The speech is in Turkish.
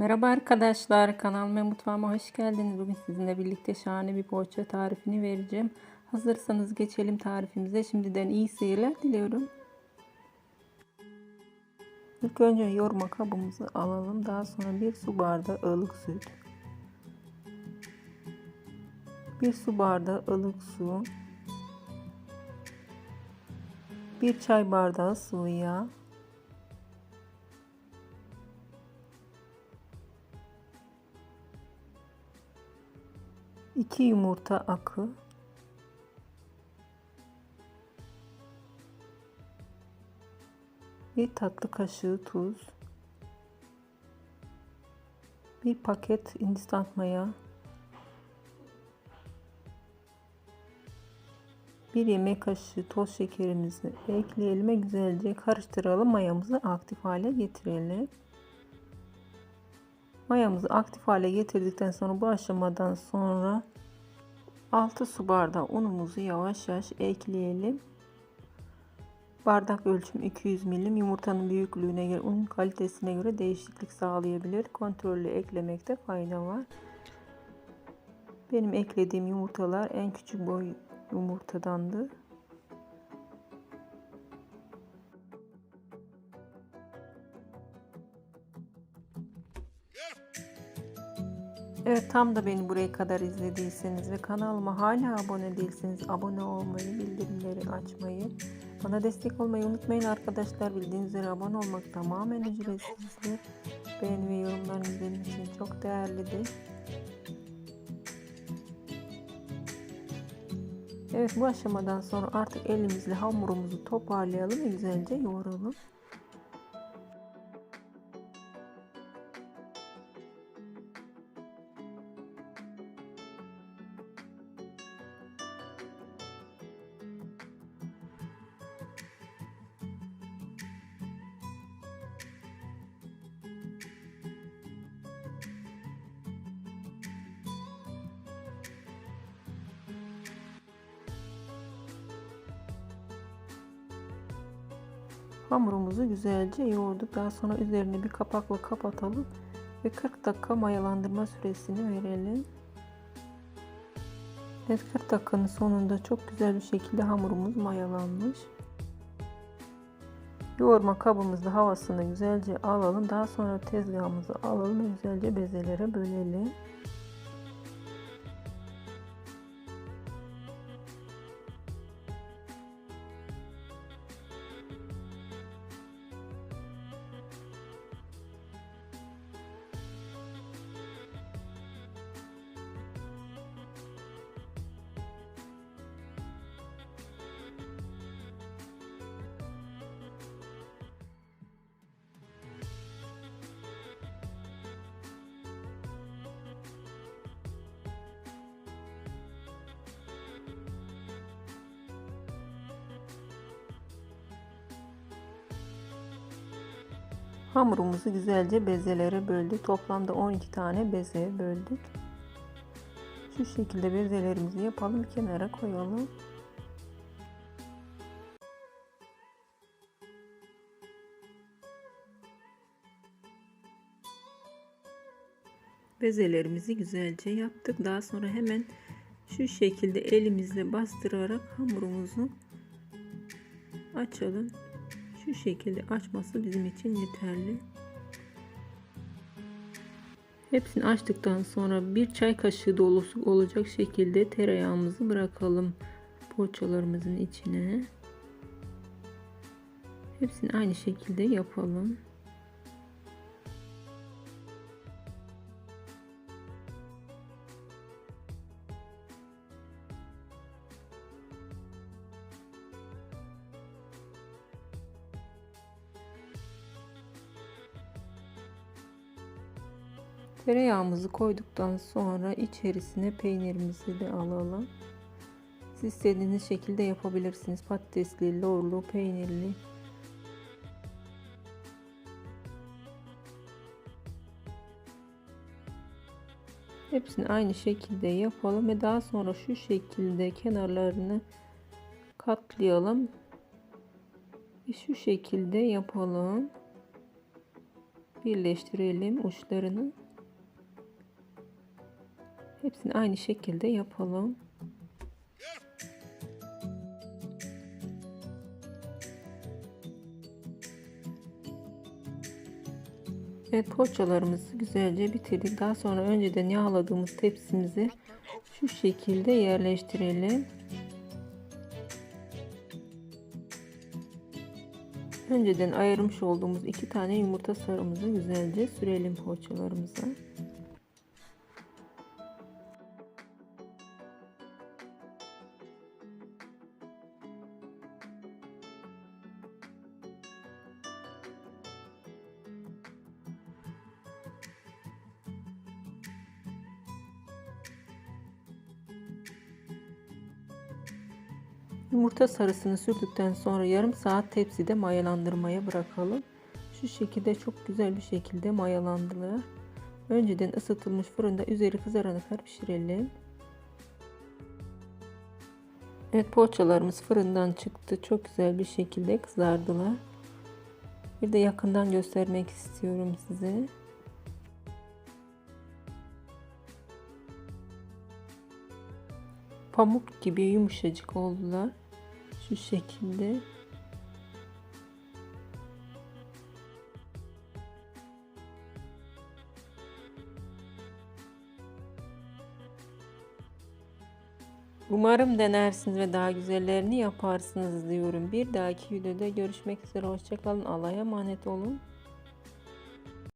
Merhaba arkadaşlar, kanalıma mutfağıma hoş geldiniz. Bugün sizinle birlikte şahane bir poğaça tarifini vereceğim. Hazırsanız geçelim tarifimize. Şimdiden iyi seyirler diliyorum. İlk önce yoğurma kabımızı alalım. Daha sonra bir su bardağı ılık süt. Bir su bardağı ılık su. Bir çay bardağı sıvı yağ. 2 yumurta akı. Bir tatlı kaşığı tuz. Bir paket instant maya. Bir yemek kaşığı toz şekerimizi ekleyelim ve güzelce karıştıralım. Mayamızı aktif hale getirelim mayamızı aktif hale getirdikten sonra bu aşamadan sonra 6 su bardağı unumuzu yavaş yavaş ekleyelim. Bardak ölçüm 200 milim. Yumurtanın büyüklüğüne göre, un kalitesine göre değişiklik sağlayabilir. Kontrollü eklemekte fayda var. Benim eklediğim yumurtalar en küçük boy yumurtadandı. Evet tam da beni buraya kadar izlediyseniz ve kanalıma hala abone değilseniz abone olmayı, bildirimleri açmayı, bana destek olmayı unutmayın arkadaşlar. Bildiğiniz üzere abone olmak tamamen ücretsizdir. Beğeni ve yorumlarınız benim için çok değerlidir. Evet bu aşamadan sonra artık elimizle hamurumuzu toparlayalım ve güzelce yoğuralım. Hamurumuzu güzelce yoğurduk. Daha sonra üzerine bir kapakla kapatalım ve 40 dakika mayalandırma süresini verelim. Evet 40 dakikanın sonunda çok güzel bir şekilde hamurumuz mayalanmış. Yoğurma kabımızda havasını güzelce alalım. Daha sonra tezgahımızı alalım ve güzelce bezelere bölelim. Hamurumuzu güzelce bezelere böldük. Toplamda 12 tane bezeye böldük. Şu şekilde bezelerimizi yapalım. Kenara koyalım. Bezelerimizi güzelce yaptık. Daha sonra hemen şu şekilde elimizle bastırarak hamurumuzu açalım şu şekilde açması bizim için yeterli. Hepsini açtıktan sonra bir çay kaşığı dolusu olacak şekilde tereyağımızı bırakalım poğaçalarımızın içine. Hepsini aynı şekilde yapalım. Tereyağımızı koyduktan sonra içerisine peynirimizi de alalım. Siz istediğiniz şekilde yapabilirsiniz. Patatesli, lorlu, peynirli. Hepsini aynı şekilde yapalım ve daha sonra şu şekilde kenarlarını katlayalım. Ve şu şekilde yapalım. birleştirelim uçlarını. Hepsini aynı şekilde yapalım. Evet poğaçalarımızı güzelce bitirdik. Daha sonra önceden yağladığımız tepsimizi şu şekilde yerleştirelim. Önceden ayırmış olduğumuz iki tane yumurta sarımızı güzelce sürelim poğaçalarımıza. Yumurta sarısını sürdükten sonra yarım saat tepside mayalandırmaya bırakalım. Şu şekilde çok güzel bir şekilde mayalandılar. Önceden ısıtılmış fırında üzeri kızarana kadar pişirelim. Evet poğaçalarımız fırından çıktı. Çok güzel bir şekilde kızardılar. Bir de yakından göstermek istiyorum size. Pamuk gibi yumuşacık oldular. Şu şekilde. Umarım denersiniz ve daha güzellerini yaparsınız diyorum. Bir dahaki videoda görüşmek üzere. Hoşçakalın. Allah'a emanet olun.